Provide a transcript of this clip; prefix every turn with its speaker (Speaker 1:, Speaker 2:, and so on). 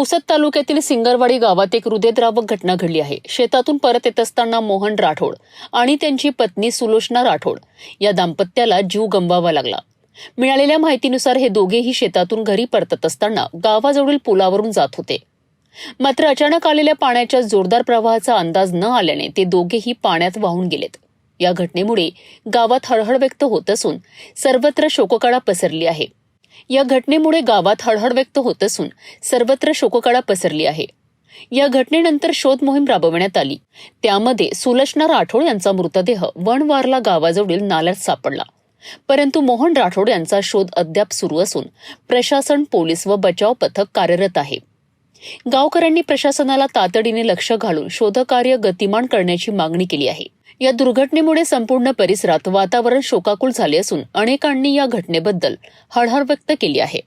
Speaker 1: पुसद तालुक्यातील सिंगरवाडी गावात एक हृदयद्रावक घटना घडली आहे. शेतातून परत येत असताना मोहन राठोड आणि त्यांची पत्नी सुलोचना राठोड या दाम्पत्याला जीव गमवावा लागला. मिळालेल्या माहितीनुसार हे दोघेही शेतातून घरी परतत असताना गावाजवळील पुलावरून जात होते. मात्र अचानक आलेल्या पाण्याच्या जोरदार प्रवाहाचा अंदाज न आल्याने ते दोघेही पाण्यात वाहून गेलेत. या घटनेमुळे गावात हळहळ व्यक्त होत असून सर्वत्र शोककळा पसरली आहे. या घटनेमुळे गावात हळहळ व्यक्त होत असून सर्वत्र शोककळा पसरली आहे. या घटनेनंतर शोध मोहीम राबवण्यात आली. त्यामध्ये सुलक्षणा राठोड यांचा मृतदेह वणवारला गावाजवळील नाल्यात सापडला. परंतु मोहन राठोड यांचा शोध अद्याप सुरू असून प्रशासन पोलीस व बचाव पथक कार्यरत आहे. गावकऱ्यांनी प्रशासनाला तातडीने लक्ष घालून शोधकार्य गतिमान करण्याची मागणी केली आहे. या दुर्घटनेमुळे संपूर्ण परिसरात वातावरण शोकाकुल झाले असून अनेकांनी या घटनेबद्दल हळहळ व्यक्त केली आहे.